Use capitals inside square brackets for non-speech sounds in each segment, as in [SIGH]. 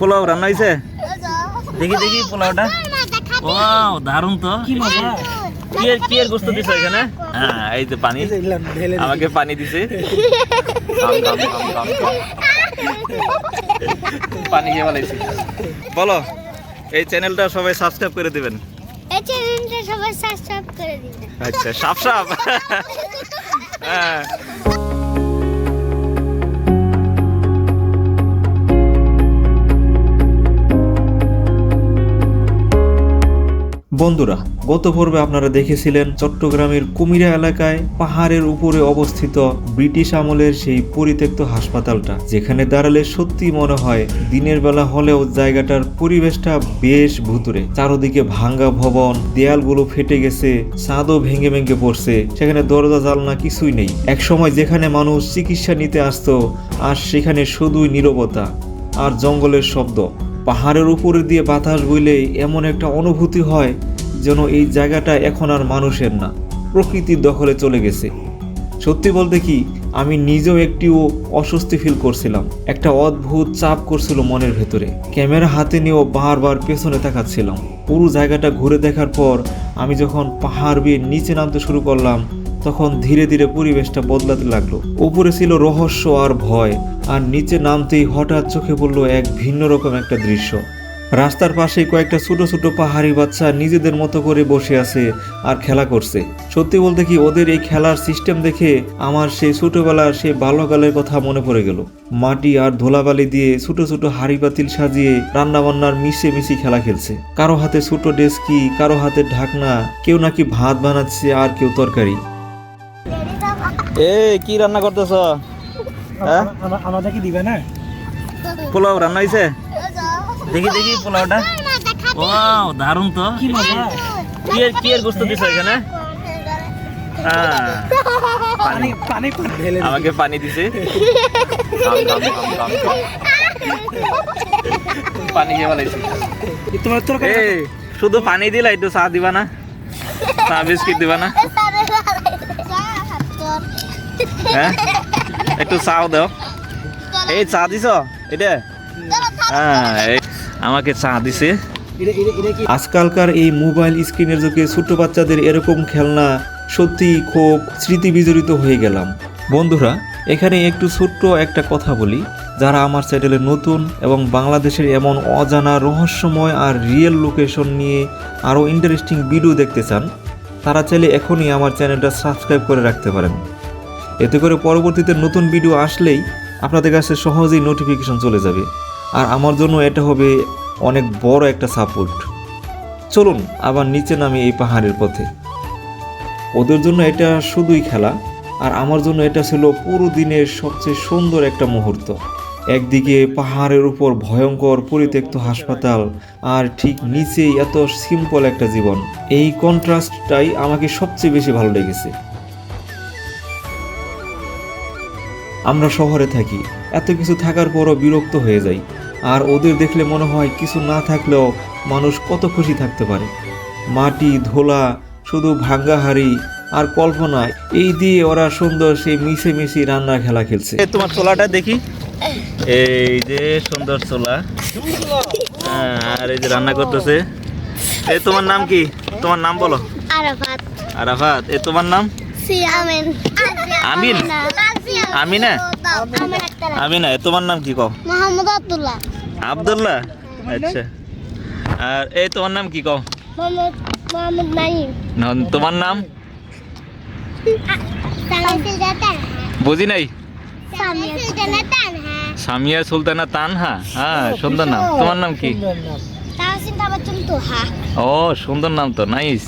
পোলাও রান্না হয়েছে দেখি দেখি পোলাওটা। ও দারুণ তো। কি মজা। কি এর কি এর গোস্ত দিছো এখানে? হ্যাঁ এই যে পানি। আমাকে পানি দিছে। পানি খেয়ে বলাইছি বলো এই চ্যানেলটা সবাই সাবস্ক্রাইব করে দিবেন। এই চ্যানেলটা সবাই সাবস্ক্রাইব করে দিন আচ্ছা সাপ সাপ। [LAUGHS] হ্যাঁ। বন্ধুরা, গত পর্বে আপনারা দেখেছিলেন চট্টগ্রামের কুমিরা এলাকায় পাহাড়ের উপরে অবস্থিত ব্রিটিশ আমলের সেই পরিত্যক্ত হাসপাতালটা, যেখানে দাঁড়ালে সত্যি মনে হয় দিনের বেলা হলেও জায়গাটার পরিবেশটা বেশ ভুতুরে চারদিকে ভাঙ্গা ভবন, দেয়ালগুলো ফেটে গেছে, ছাদও ভেঙে ভেঙে পড়ছে, সেখানে দরজা জালনা কিছুই নেই। একসময় যেখানে মানুষ চিকিৎসা নিতে আসতো, আর সেখানে শুধুই নীরবতা আর জঙ্গলের শব্দ। পাহাড়ের উপরে দিয়ে বাতাস বইলে এমন একটা অনুভূতি হয় যেন এই জায়গাটা এখন আর মানুষের না, প্রকৃতির দখলে চলে গেছে। সত্যি বলতে কি, আমি নিজেও একটিও অস্বস্তি ফিল করছিলাম। একটা অদ্ভুত চাপ করছিল মনের ভেতরে। ক্যামেরা হাতে নিয়েও বারবার পেছনে তাকাচ্ছিলাম। পুরো জায়গাটা ঘুরে দেখার পর আমি যখন পাহাড় বেয়ে নিচে নামতে শুরু করলাম, তখন ধীরে ধীরে পরিবেশটা বদলাতে লাগল। উপরে ছিল রহস্য আর ভয়, আর নিচে নামতেই হঠাৎ চোখে পড়ল এক ভিন্ন রকম একটা দৃশ্য। রাস্তার পাশে কয়েকটা ছোট ছোট পাহাড়ি বাচ্চা নিজেদের মতো করে বসে আছে আর খেলা করছে। সত্যি বলতে কি ওদের এই খেলার সিস্টেম দেখে আমার সেই ছোটবেলার সেই বাল্যকালের কথা মনে পড়ে গেল। মাটি আর ধুলাবালি দিয়ে ছোট ছোট হাড়ি পাতিল সাজিয়ে রান্না বান্নার মিশে মিশি খেলা খেলছে। কারও হাতে ছোট ডেস্কি কারও হাতে ঢাকনা কেউ নাকি ভাত বানাচ্ছে আর কেউ তরকারি। এ কি রান্না করতেছ? হ্যাঁ? আমাদের কি দিবে না? পোলাও রান্না হয়েছে দেখি দেখি পোলাওটা। ওয়াও দারুণ তো। কি মজা। কি এর কি এর গোস্ত দিছো এখানে? হ্যাঁ পানি পানি ঢেলে আমাকে পানি দিছে। পানি খেয়ে বলাইছি তোমার তোর এ শুধু পানি দিলা একটু চা দিবা না? চা বিস্কিট দিবা না? হ্যাঁ? একটু চাও দাও। এই চা দিছ? এটা? হ্যাঁ এই আমাকে চা দিছে। আজকালকার এই মোবাইল স্ক্রিনের যুগে ছোট বাচ্চাদের এরকম খেলনা সত্যি খুব স্মৃতি বিজড়িত হয়ে গেলাম। বন্ধুরা এখানে একটু ছোট্ট একটা কথা বলি। যারা আমার চ্যানেলে নতুন এবং বাংলাদেশের এমন অজানা রহস্যময় আর রিয়েল লোকেশন নিয়ে আরও ইন্টারেস্টিং ভিডিও দেখতে চান তারা চাইলে এখনই আমার চ্যানেলটা সাবস্ক্রাইব করে রাখতে পারেন। এতে করে পরবর্তীতে নতুন ভিডিও আসলেই আপনাদের কাছে সহজেই নোটিফিকেশন চলে যাবে। আর আমার জন্য এটা হবে অনেক বড় একটা সাপোর্ট। চলুন আবার নিচে নামি এই পাহাড়ের পথে। ওদের জন্য এটা শুধুই খেলা, আর আমার জন্য এটা ছিল পুরো দিনের সবচেয়ে সুন্দর একটা মুহূর্ত। একদিকে পাহাড়ের উপর ভয়ঙ্কর পরিত্যক্ত হাসপাতাল, আর ঠিক নিচেই এত সিম্পল একটা জীবন। এই কন্ট্রাস্টটাই আমাকে সবচেয়ে বেশি ভালো লেগেছে। আমরা শহরে থাকি, এত কিছু থাকার পরও বিরক্ত হয়ে যাই। আর ওদের দেখলে মনে হয় কিছু না থাকলেও মানুষ কত খুশি থাকতে পারে। মাটি ধোলা শুধু ভাঙ্গা হাড়ি আর কল্পনা এই দিয়ে ওরা সুন্দর সেই মিশে মিশে রান্না খেলা খেলছে। তোমার চোলাটা দেখি। [LAUGHS] এই যে সুন্দর চোলা। হ্যাঁ, আর এই যে রান্না করতেছে। এই তোমার নাম কি? তোমার নাম বলো। আরাফাত। আরাফাত এ তোমার নাম? আমিন? আমিন? আমিনা? আমিনা এ তোমার নাম কি কও? মোহাম্মদ আব্দুল্লাহ। আব্দুল্লাহ? আচ্ছা। আর এই তোমার নাম কি কও? মোহাম্মদ মোহাম্মদ নাইম তোমার নাম? বুঝি নাই? সামিয়া সুলতানা তানহা। হ্যাঁ সুন্দর নাম। তোমার নাম কি? ও সুন্দর নাম তো নাইস।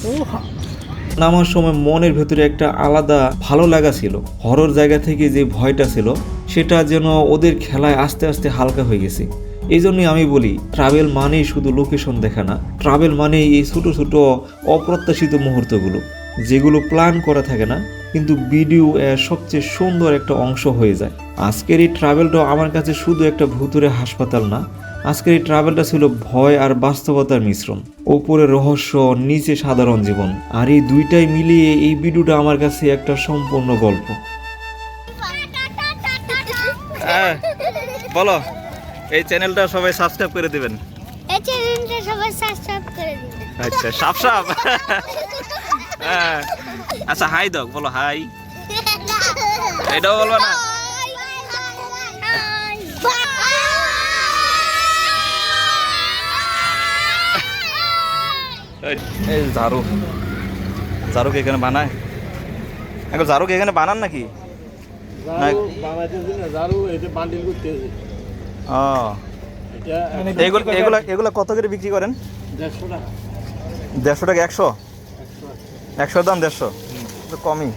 নামার সময় মনের ভেতরে একটা আলাদা ভালো লাগা ছিল। হরর জায়গা থেকে যে ভয়টা ছিল সেটা যেন ওদের খেলায় আস্তে আস্তে হালকা হয়ে গেছে। এই জন্যই আমি বলি ট্রাভেল মানেই শুধু লোকেশন দেখা না ট্রাভেল মানেই এই ছোট ছোট অপ্রত্যাশিত মুহূর্তগুলো যেগুলো প্ল্যান করা থাকে না কিন্তু ভিডিও এর সবচেয়ে সুন্দর একটা অংশ হয়ে যায়। আজকের এই ট্রাভেলটা আমার কাছে শুধু একটা ভুতুরে হাসপাতাল না আজকের এই ট্রাভেলটা ছিল ভয় আর বাস্তবতার মিশ্রণ ওপরে রহস্য নিচে সাধারণ জীবন আর এই দুইটাই মিলিয়ে এই ভিডিওটা আমার কাছে একটা সম্পূর্ণ গল্প। [LAUGHS] বলো। এই চ্যানেলটা সবাই সাবস্ক্রাইব করে দিবেন। এই চ্যানেলটা সবাই সাবস্ক্রাইব করে দিবেন। আচ্ছা সাপ সাপ। [LAUGHS] হ্যাঁ। আচ্ছা হাই দাও বলো হাই এটাও বলব না? এই এই ঝাড়ু। ঝাড়ু কি এখানে বানায়? এখন ঝাড়ু কি এখানে বানান নাকি? না ও এগুলো এগুলো এগুলো কত করে বিক্রি করেন? দেড়শো টাকা। একশো? একশোর দাম দেড়শো? তো কমই।